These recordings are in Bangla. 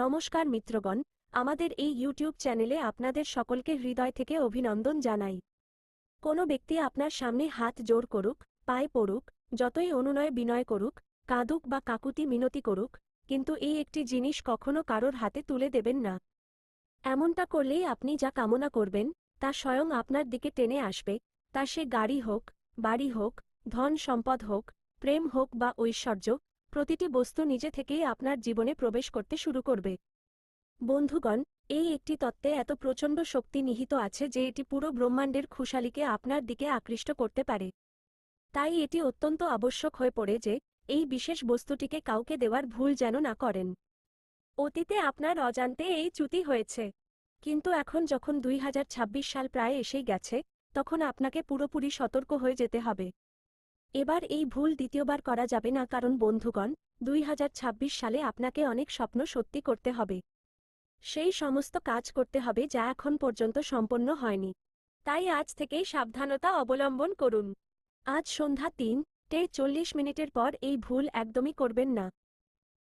নমস্কার মিত্রগণ, আমাদের এই ইউটিউব চ্যানেলে আপনাদের সকলকে হৃদয় থেকে অভিনন্দন জানাই। কোনো ব্যক্তি আপনার সামনে হাত জোর করুক, পায়ে পড়ুক, যতই অনুনয় বিনয় করুক, কাঁদুক বা কাকুতি মিনতি করুক, কিন্তু এই একটি জিনিস কখনো কারোর হাতে তুলে দেবেন না। এমনটা করলেই আপনি যা কামনা করবেন, তা স্বয়ং আপনার দিকে টেনে আসবে, তা সে গাড়ি হোক, বাড়ি হোক, ধন সম্পদ হোক, প্রেম হোক বা ঐশ্বর্য প্রতিটি বস্তু নিজে থেকেই আপনার জীবনে প্রবেশ করতে শুরু করবে। বন্ধুগণ, এই একটি তত্ত্বে এত প্রচণ্ড শক্তি নিহিত আছে যে এটি পুরো ব্রহ্মাণ্ডের খুশালিকে আপনার দিকে আকৃষ্ট করতে পারে। তাই এটি অত্যন্ত আবশ্যক হয়ে পড়ে যে এই বিশেষ বস্তুটিকে কাউকে দেওয়ার ভুল যেন না করেন। অতীতে আপনার অজান্তে এই চ্যুতি হয়েছে। কিন্তু এখন যখন দুই হাজার ছাব্বিশ সাল প্রায় এসেই গেছে, তখন আপনাকে পুরোপুরি সতর্ক হয়ে যেতে হবে। এবার এই ভুল দ্বিতীয়বার করা যাবে না, কারণ বন্ধুগণ, দুই হাজার ছাব্বিশ সালে আপনাকে অনেক স্বপ্ন সত্যি করতে হবে। সেই সমস্ত কাজ করতে হবে যা এখন পর্যন্ত সম্পন্ন হয়নি। তাই আজ থেকেই সাবধানতা অবলম্বন করুন। আজ সন্ধ্যা তিন টে চল্লিশ মিনিটের পর এই ভুল একদমই করবেন না।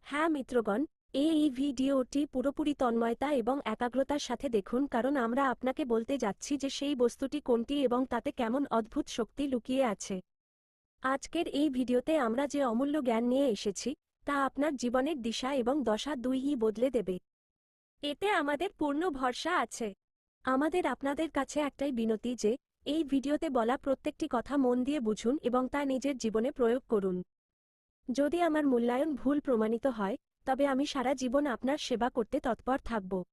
হ্যাঁ মিত্রগণ, এই এই ভিডিওটি পুরোপুরি তন্ময়তা এবং একাগ্রতার সাথে দেখুন, কারণ আমরা আপনাকে বলতে যাচ্ছি যে সেই বস্তুটি কোনটি এবং তাতে কেমন অদ্ভুত শক্তি লুকিয়ে আছে। আজকের এই ভিডিওতে আমরা যে অমূল্য জ্ঞান নিয়ে এসেছি, তা আপনার জীবনের দিশা এবং দশা দুইই বদলে দেবে। এতে আমাদের পূর্ণ ভরসা আছে। আমাদের আপনাদের কাছে একটাই বিনতি যে, এই ভিডিওতে বলা প্রত্যেকটি কথা মন দিয়ে বুঝুন এবং তা নিজের জীবনে প্রয়োগ করুন। যদি আমার মূল্যায়ন ভুল প্রমাণিত হয়, তবে আমি সারা জীবন আপনার সেবা করতে তৎপর থাকব।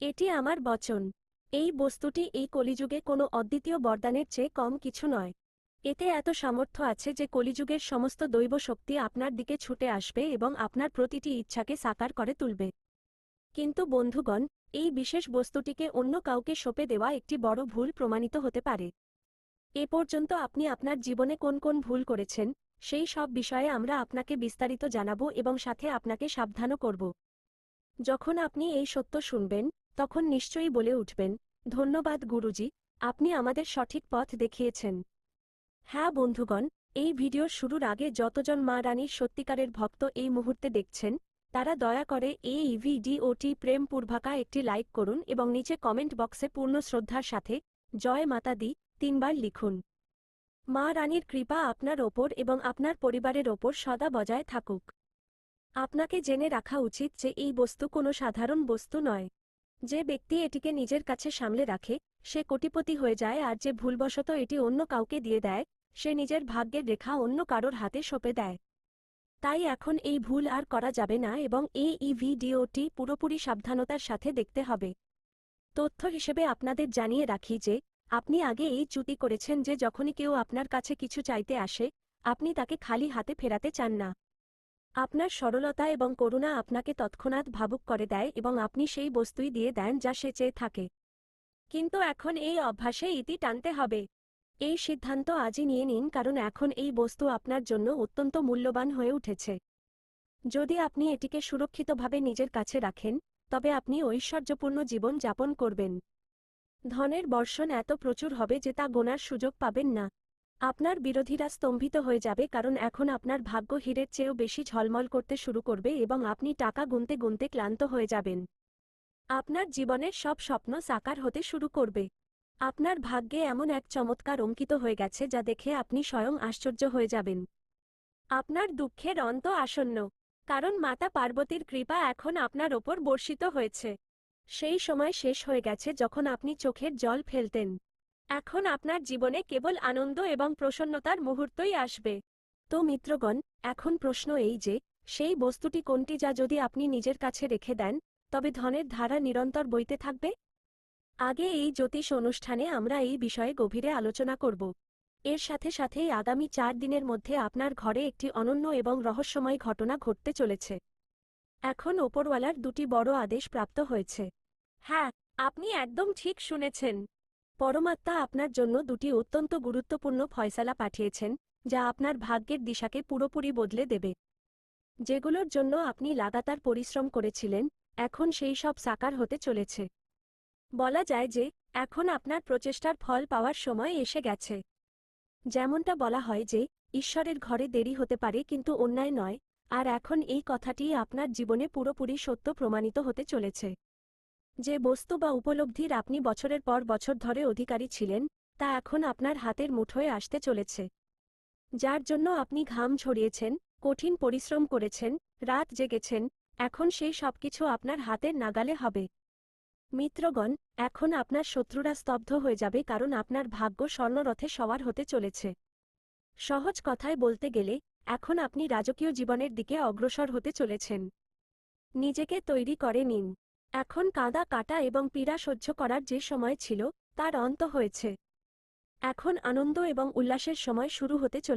এটি আমার বচন। এই বস্তুটি এই কলিযুগে কোনো অদ্বিতীয় বরদানের চেয়ে কম কিছু নয়। এতে এত সামর্থ্য আছে যে কলিযুগের সমস্ত দৈব শক্তি আপনার দিকে ছুটে আসবে এবং আপনার প্রতিটি ইচ্ছাকে সাকার করে তুলবে। কিন্তু বন্ধুগণ, এই বিশেষ বস্তুটিকে অন্য কাউকে সঁপে দেওয়া একটি বড় ভুল প্রমাণিত হতে পারে। এ পর্যন্ত আপনি আপনার জীবনে কোন কোন ভুল করেছেন, সেই সব বিষয়ে আমরা আপনাকে বিস্তারিত জানাব এবং সাথে আপনাকে সাবধানও করব। যখন আপনি এই সত্য শুনবেন, তখন নিশ্চয়ই বলে উঠবেন, ধন্যবাদ গুরুজি, আপনি আমাদের সঠিক পথ দেখিয়েছেন। হ্যাঁ বন্ধুগণ, এই ভিডিও শুরুর আগে যতজন মা রানীর সত্যিকারের ভক্ত এই মুহূর্তে দেখছেন, তারা দয়া করে এই ভিডিওটি প্রেম পূর্বাকা একটি লাইক করুন এবং নিচে কমেন্ট বক্সে পূর্ণ শ্রদ্ধার সাথে জয় মাতা দি তিনবার লিখুন। মা রানীর কৃপা আপনার ওপর এবং আপনার পরিবারের ওপর সদা বজায় থাকুক। আপনাকে জেনে রাখা উচিত যে এই বস্তু কোনো সাধারণ বস্তু নয়। যে ব্যক্তি এটিকে নিজের কাছে সামলে রাখে সে কোটিপতি হয়ে যায় আর যে ভুলবশত এটি অন্য কাউকে দিয়ে দেয়, সে নিজের ভাগ্যের রেখা অন্য কারোর হাতে সঁপে দেয়। তাই এখন এই ভুল আর করা যাবে না এবং এই ই ভিডিওটি পুরোপুরি সাবধানতার সাথে দেখতে হবে। তথ্য হিসেবে আপনাদের জানিয়ে রাখি যে, আপনি আগে এই চ্যুতি করেছেন যে যখনই কেউ আপনার কাছে কিছু চাইতে আসে, আপনি তাকে খালি হাতে ফেরাতে চান না। আপনার সরলতা এবং করুণা আপনাকে তৎক্ষণাৎ ভাবুক করে দেয় এবং আপনি সেই বস্তুই দিয়ে দেন যা সে চেয়ে থাকে। কিন্তু এখন এই অভ্যাসে ইতি টানতে হবে। এই সিদ্ধান্ত আজই নিয়ে নিন কারণ এখন এই বস্তু আপনার জন্য অত্যন্ত মূল্যবান হয়ে উঠেছে। যদি আপনি এটিকে সুরক্ষিতভাবে নিজের কাছে রাখেন, তবে আপনি ঐশ্বর্যপূর্ণ জীবন যাপন করবেন। ধনের বর্ষণ এত প্রচুর হবে যে তা গোনার সুযোগ পাবেন না। আপনার বিরোধীরা স্তম্ভিত হয়ে যাবে কারণ এখন আপনার ভাগ্য হীরের চেয়েও বেশি ঝলমল করতে শুরু করবে এবং আপনি টাকা গুনতে গুনতে ক্লান্ত হয়ে যাবেন। আপনার জীবনের সব স্বপ্ন সাকার হতে শুরু করবে। আপনার ভাগ্যে এমন এক চমৎকার অঙ্কিত হয়ে গেছে যা দেখে আপনি স্বয়ং আশ্চর্য হয়ে যাবেন। আপনার দুঃখের অন্ত আসন্ন, কারণ মাতা পার্বতীর কৃপা এখন আপনার ওপর বর্ষিত হয়েছে। সেই সময় শেষ হয়ে গেছে যখন আপনি চোখের জল ফেলতেন। এখন আপনার জীবনে কেবল আনন্দ এবং প্রসন্নতার মুহূর্তই আসবে। তো মিত্রগণ, এখন প্রশ্ন এই যে, সেই বস্তুটি কোনটি যা যদি আপনি নিজের কাছে রেখে দেন তবে ধনের ধারা নিরন্তর বইতে থাকবে? আগে এই জ্যোতিষ অনুষ্ঠানে আমরা এই বিষয়ে গভীরে আলোচনা করব। এর সাথে সাথেই আগামী চার দিনের মধ্যে আপনার ঘরে একটি অনন্য এবং রহস্যময় ঘটনা ঘটতে চলেছে। এখন ওপরওয়ালার দুটি বড় আদেশ প্রাপ্ত হয়েছে। হ্যাঁ আপনি একদম ঠিক শুনেছেন। পরমাত্মা আপনার জন্য দুটি অত্যন্ত গুরুত্বপূর্ণ ফয়সালা পাঠিয়েছেন, যা আপনার ভাগ্যের দিশাকে পুরোপুরি বদলে দেবে। যেগুলোর জন্য আপনি লাগাতার পরিশ্রম করেছিলেন এখন সেই সব সাকার হতে চলেছে। বলা যায় যে, এখন আপনার প্রচেষ্টার ফল পাওয়ার সময় এসে গেছে। যেমনটা বলা হয় যে, ঈশ্বরের ঘরে দেরি হতে পারে কিন্তু অন্যায় নয়, আর এখন এই কথাটি আপনার জীবনে পুরোপুরি সত্য প্রমাণিত হতে চলেছে। যে বস্তু বা উপলব্ধির আপনি বছরের পর বছর ধরে অধিকারী ছিলেন, তা এখন আপনার হাতের মুঠোয় আসতে চলেছে। যার জন্য আপনি ঘাম ঝরিয়েছেন, কঠিন পরিশ্রম করেছেন, রাত জেগেছেন এখন সেই সবকিছু আপনার হাতের নাগালে হবে। মিত্রগণ, এখন আপনার শত্রুরা স্তব্ধ হয়ে যাবে কারণ আপনার ভাগ্য স্বর্ণরথে সওয়ার হতে চলেছে। সহজ কথায় বলতে গেলে, এখন আপনি রাজকীয় জীবনের দিকে অগ্রসর হতে চলেছেন। নিজেকে তৈরি করে নিন। এখন কাঁদা, কাটা এবং পীড়া সহ্য করার যে সময় ছিল, তার অন্ত হয়েছে। এখন আনন্দ এবং উল্লাসের সময় শুরু হতে চলে